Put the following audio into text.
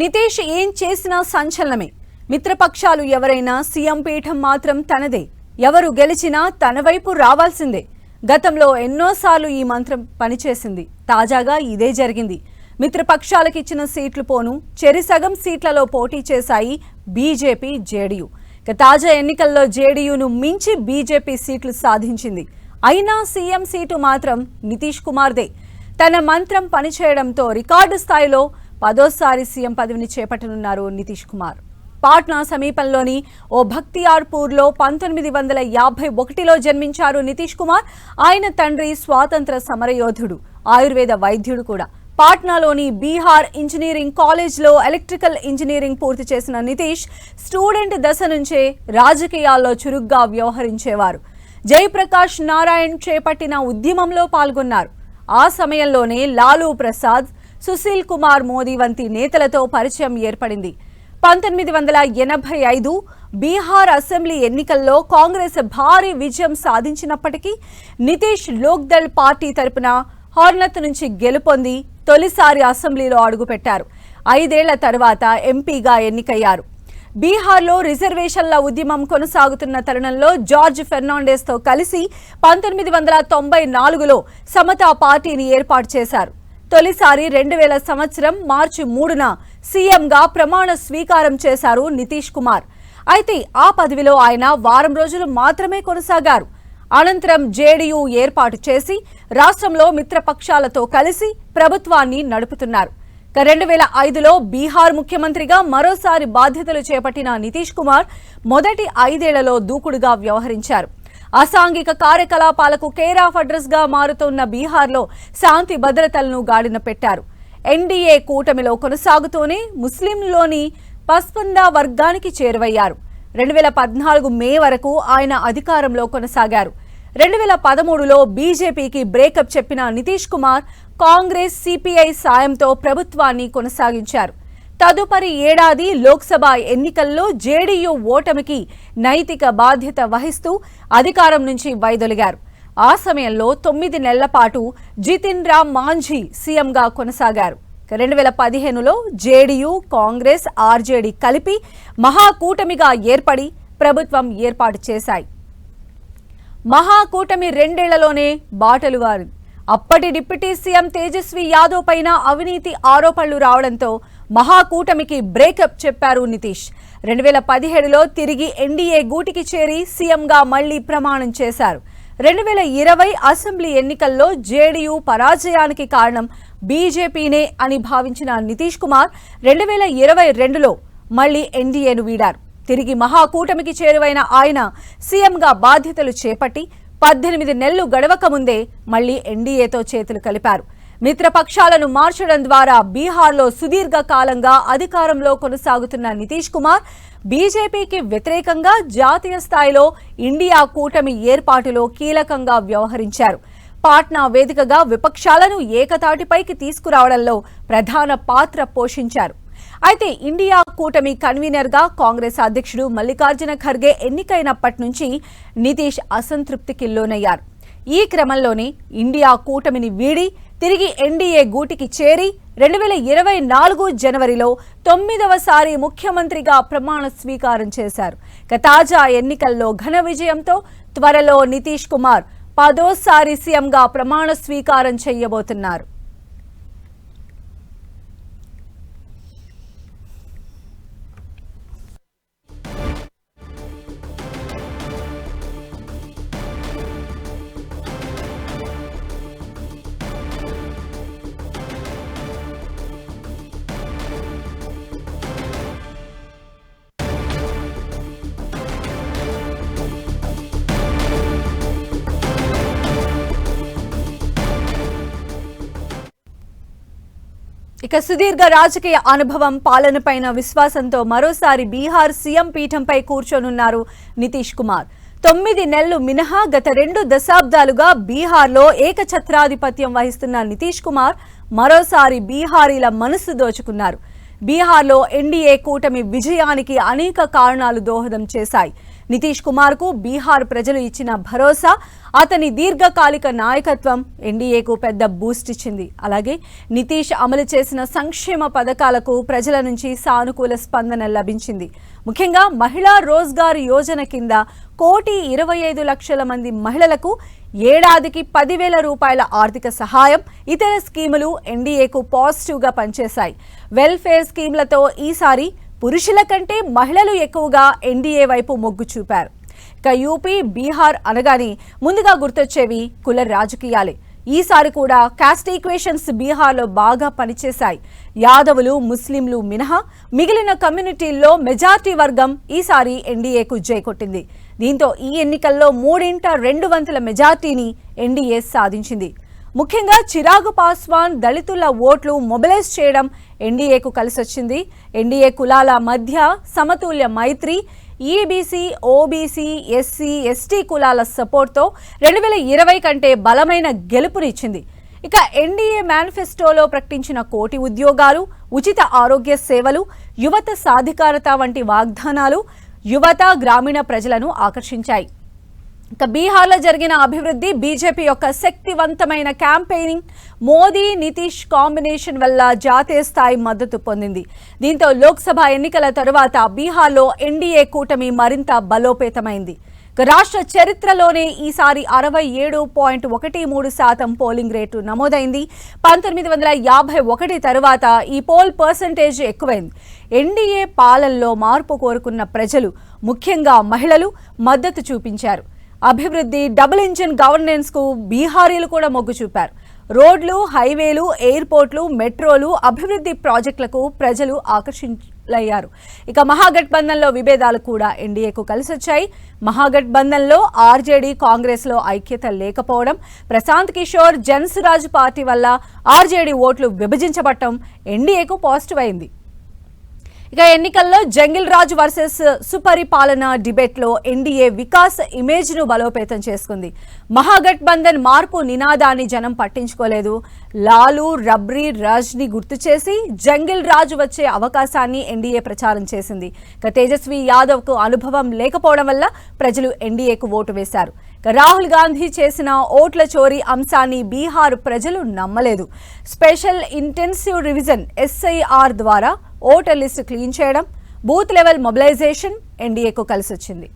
నితీష్ ఏం చేసినా సంచలనమే. మిత్రపక్షాలు ఎవరైనా సీఎం పీఠం మాత్రం తనదే. ఎవరు గెలిచినా తన వైపు రావాల్సిందే. గతంలో ఎన్నోసార్లు ఈ మంత్రం పనిచేసింది. తాజాగా ఇదే జరిగింది. మిత్రపక్షాలకు ఇచ్చిన సీట్లు పోను చెరిసగం సీట్లలో పోటీ చేశాయి బీజేపీ జేడీయూ. ఇక తాజా ఎన్నికల్లో జేడీయూను మించి బీజేపీ సీట్లు సాధించింది. అయినా సీఎం సీటు మాత్రం నితీష్ కుమార్దే. తన మంత్రం పనిచేయడంతో రికార్డు స్థాయిలో పదోసారి సీఎం పదవిని చేపట్టనున్నారు నితీష్ కుమార్. పాట్నా సమీపంలోని ఓ భక్తియార్పూర్లో పంతొమ్మిది వందల యాభై ఒకటిలో జన్మించారు నితీష్ కుమార్. ఆయన తండ్రి స్వాతంత్ర సమరయోధుడు ఆయుర్వేద వైద్యుడు కూడా. పాట్నాలోని బీహార్ ఇంజనీరింగ్ కాలేజ్లో ఎలక్ట్రికల్ ఇంజనీరింగ్ పూర్తి చేసిన నితీష్ స్టూడెంట్ దశ నుంచే రాజకీయాల్లో చురుగ్గా వ్యవహరించేవారు. జయప్రకాష్ నారాయణ్ చేపట్టిన ఉద్యమంలో పాల్గొన్నారు. ఆ సమయంలోనే లాలూ ప్రసాద్ సుశీల్ కుమార్ మోదీ వంటి నేతలతో పరిచయం ఏర్పడింది. పంతొమ్మిది వందల ఎనభై ఐదు బీహార్ అసెంబ్లీ ఎన్నికల్లో కాంగ్రెస్ భారీ విజయం సాధించినప్పటికీ నితీష్ లోక్దళ్ పార్టీ తరపున హార్నత్ నుంచి గెలుపొంది తొలిసారి అసెంబ్లీలో అడుగుపెట్టారు. ఐదేళ్ళ తర్వాత ఎంపీగా ఎన్నికయ్యారు. బీహార్లో రిజర్వేషన్ల ఉద్యమం కొనసాగుతున్న తరుణంలో జార్జ్ ఫెర్నాండెస్తో కలిసి పంతొమ్మిది వందల తొంభై నాలుగులో సమతా పార్టీని ఏర్పాటు చేశారు. తొలిసారి రెండు వేల సంవత్సరం మార్చి మూడున సీఎంగా ప్రమాణ స్వీకారం చేశారు నితీష్ కుమార్. అయితే ఆ పదవిలో ఆయన వారం రోజులు మాత్రమే కొనసాగారు. అనంతరం జేడీయూ ఏర్పాటు చేసి రాష్ట్రంలో మిత్రపక్షాలతో కలిసి ప్రభుత్వాన్ని నడుపుతున్నారు. రెండు వేల ఐదులో బీహార్ ముఖ్యమంత్రిగా మరోసారి బాధ్యతలు చేపట్టిన నితీష్ కుమార్ మొదటి ఐదేళ్ళలో దూకుడుగా వ్యవహరించారు. అసాంఘిక కార్యకలాపాలకు కేర్ ఆఫ్ అడ్రస్గా మారుతున్న బీహార్లో శాంతి భద్రతలను గాడిన పెట్టారు. ఎన్డీఏ కూటమిలో కొనసాగుతూనే ముస్లింలోని పస్పందా వర్గానికి చేరువయ్యారు. రెండు వేల పద్నాలుగు మే వరకు ఆయన అధికారంలో కొనసాగారు. రెండు వేల పదమూడులో బీజేపీకి బ్రేకప్ చెప్పిన నితీష్ కుమార్ కాంగ్రెస్ సిపిఐ సాయంతో ప్రభుత్వాన్ని కొనసాగించారు. తదుపరి ఏడాది లోక్సభ ఎన్నికల్లో జేడీయూ ఓటమికి నైతిక బాధ్యత వహిస్తూ అధికారం నుంచి వైదొలిగారు. ఆ సమయంలో తొమ్మిది నెలల పాటు జితిన్ రామ్ మాంఝీ సీఎంగా కొనసాగారు. రెండు వేల పదిహేనులో జేడీయూ కాంగ్రెస్ ఆర్జేడీ కలిపి మహాకూటమిగా ఏర్పడి ప్రభుత్వం ఏర్పాటు చేశాయి. మహాకూటమి రెండేళ్ళలోనే బాటలు వారింది. అప్పటి డిప్యూటీ సీఎం తేజస్వి యాదవ్ పైన అవినీతి ఆరోపణలు రావడంతో మహాకూటమికి బ్రేకప్ చెప్పారు నితీష్. రెండు వేల పదిహేడులో తిరిగి ఎన్డీఏ గూటికి చేరి సీఎంగా మళ్ళీ ప్రమాణం చేశారు. రెండు వేల ఇరవై అసెంబ్లీ ఎన్నికల్లో జేడీయూ పరాజయానికి కారణం బీజేపీనే అని భావించిన నితీష్ కుమార్ రెండు వేల ఇరవై రెండులో మళ్ళీ ఎన్డీఏను వీడారు. తిరిగి మహాకూటమికి చేరువైన ఆయన సీఎంగా బాధ్యతలు చేపట్టి పద్దెనిమిది నెలలు గడవక ముందే మళ్ళీ ఎన్డీఏతో చేతులు కలిపారు. మిత్రపక్షాలను మార్చడం ద్వారా బీహార్లో సుదీర్ఘకాలంగా అధికారంలో కొనసాగుతున్న నితీష్ కుమార్ బీజేపీకి వ్యతిరేకంగా జాతీయ స్థాయిలో ఇండియా కూటమి ఏర్పాటులో కీలకంగా వ్యవహరించారు. పాట్నా వేదికగా విపక్షాలను ఏకతాటిపైకి తీసుకురావడంలో ప్రధాన పాత్ర పోషించారు. అయితే ఇండియా కూటమి కన్వీనర్గా కాంగ్రెస్ అధ్యక్షుడు మల్లికార్జున ఖర్గే ఎన్నికైనప్పటి నుంచి నితీష్ అసంతృప్తికి లోనయ్యారు. ఈ క్రమంలోనే ఇండియా కూటమిని వీడి తిరిగి ఎన్డీఏ గూటికి చేరి రెండు వేల ఇరవై నాలుగు జనవరిలో తొమ్మిదవసారి ముఖ్యమంత్రిగా ప్రమాణ స్వీకారం చేశారు. ఇక తాజా ఎన్నికల్లో ఘన విజయంతో త్వరలో నితీష్ కుమార్ పదోసారి సీఎంగా ప్రమాణ స్వీకారం చేయబోతున్నారు. ఇక సుదీర్ఘ రాజకీయ అనుభవం పాలనపైన విశ్వాసంతో మరోసారి బీహార్ సీఎం పీఠంపై కూర్చోనున్నారు నితీష్ కుమార్. తొమ్మిది నెలలు మినహా గత రెండు దశాబ్దాలుగా బీహార్లో ఏకఛత్రాధిపత్యం వహిస్తున్న నితీష్ కుమార్ మరోసారి బీహారీల మనసు దోచుకున్నారు. బీహార్లో ఎన్డీఏ కూటమి విజయానికి అనేక కారణాలు దోహదం చేశాయి. నితీష్ కుమార్కు బీహార్ ప్రజలు ఇచ్చిన భరోసా అతని దీర్ఘకాలిక నాయకత్వం ఎన్డీఏకు పెద్ద బూస్ట్ ఇచ్చింది. అలాగే నితీష్ అమలు చేసిన సంక్షేమ పథకాలకు ప్రజల నుంచి సానుకూల స్పందన లభించింది. ముఖ్యంగా మహిళా రోజ్గార్ యోజన కింద కోటి ఇరవై ఐదు లక్షల మంది మహిళలకు ఏడాదికి పదివేల రూపాయల ఆర్థిక సహాయం ఇతర స్కీములు ఎన్డీఏకు పాజిటివ్గా పనిచేశాయి. వెల్ఫేర్ స్కీమ్లతో ఈసారి పురుషుల కంటే మహిళలు ఎక్కువగా ఎన్డీఏ వైపు మొగ్గు చూపారు. ఇక యూపీ బీహార్ అనగానే ముందుగా గుర్తొచ్చేవి కుల రాజకీయాలే. ఈసారి కూడా కాస్ట్ ఈక్వేషన్స్ బీహార్లో బాగా పనిచేశాయి. యాదవులు ముస్లింలు మినహా మిగిలిన కమ్యూనిటీల్లో మెజార్టీ వర్గం ఈసారి ఎన్డీఏకు జై కొట్టింది దీంతో ఈ ఎన్నికల్లో మూడింట రెండు వంతుల మెజార్టీని ఎన్డీఏ సాధించింది. ముఖ్యంగా చిరాగు పాస్వాన్ దళితుల ఓట్లు మొబిలైజ్ చేయడం ఎన్డీఏకు కలిసొచ్చింది. ఎన్డీఏ కులాల మధ్య సమతుల్య మైత్రి ఈబీసీ ఓబీసీ ఎస్సీ ఎస్టీ కులాల సపోర్ట్తో రెండు వేల ఇరవై కంటే బలమైన గెలుపునిచ్చింది. ఇక ఎన్డీఏ మేనిఫెస్టోలో ప్రకటించిన కోటి ఉద్యోగాలు ఉచిత ఆరోగ్య సేవలు యువత సాధికారత వంటి వాగ్దానాలు యువత గ్రామీణ ప్రజలను ఆకర్షించాయి. ఇక బీహార్లో జరిగిన అభివృద్ధి బీజేపీ యొక్క శక్తివంతమైన క్యాంపెయినింగ్ మోదీ నితీష్ కాంబినేషన్ వల్ల జాతీయ స్థాయి మద్దతు పొందింది. దీంతో లోక్సభ ఎన్నికల తరువాత బీహార్లో ఎన్డీఏ కూటమి మరింత బలోపేతమైంది. రాష్ట్ర చరిత్రలోనే ఈసారి అరవై ఏడు పాయింట్ ఒకటి మూడు శాతం పోలింగ్ రేటు నమోదైంది. పంతొమ్మిది వందల యాభై ఒకటి తరువాత ఈ పోల్ పర్సంటేజ్ ఎక్కువైంది. ఎన్డీఏ పాలనలో మార్పు కోరుకున్న ప్రజలు ముఖ్యంగా మహిళలు మద్దతు చూపించారు. అభివృద్ధి డబుల్ ఇంజిన్ గవర్నెన్స్కు బీహారీలు కూడా మొగ్గు చూపారు. రోడ్లు హైవేలు ఎయిర్పోర్ట్లు మెట్రోలు అభివృద్ధి ప్రాజెక్టులకు ప్రజలు ఆకర్షించలయ్యారు ఇక మహాగఠబంధన్లో విభేదాలు కూడా ఎన్డీఏకు కలిసొచ్చాయి. మహాగఠబంధన్లో ఆర్జేడీ కాంగ్రెస్లో ఐక్యత లేకపోవడం ప్రశాంత్ కిషోర్ జన్సురాజ్ పార్టీ వల్ల ఆర్జేడీ ఓట్లు విభజించబడటం ఎన్డీఏకు పాజిటివ్ అయింది. ఇక ఎన్నికల్లో జంగిల్ రాజ్ వర్సెస్ సుపరిపాలన డిబేట్లో ఎన్డీఏ వికాస్ ఇమేజ్ను బలోపేతం చేసుకుంది. మహాగఠబంధన్ మార్పు నినాదాన్ని జనం పట్టించుకోలేదు. లాలు రబ్రీ రాజ్ని గుర్తు చేసి జంగిల్ రాజ్ వచ్చే అవకాశాన్ని ఎన్డీఏ ప్రచారం చేసింది. ఇక తేజస్వి యాదవ్కు అనుభవం లేకపోవడం వల్ల ప్రజలు ఎన్డీఏకు ఓటు వేశారు. రాహుల్ గాంధీ చేసిన ఓట్ల చోరీ అంశాన్ని బీహార్ ప్రజలు నమ్మలేదు. స్పెషల్ ఇంటెన్సివ్ రివిజన్ ఎస్ఐఆర్ ద్వారా ఓటర్ లిస్టు క్లీన్ చేయడం బూత్ లెవెల్ మొబిలైజేషన్ ఎన్డీఏకు కలిసొచ్చింది.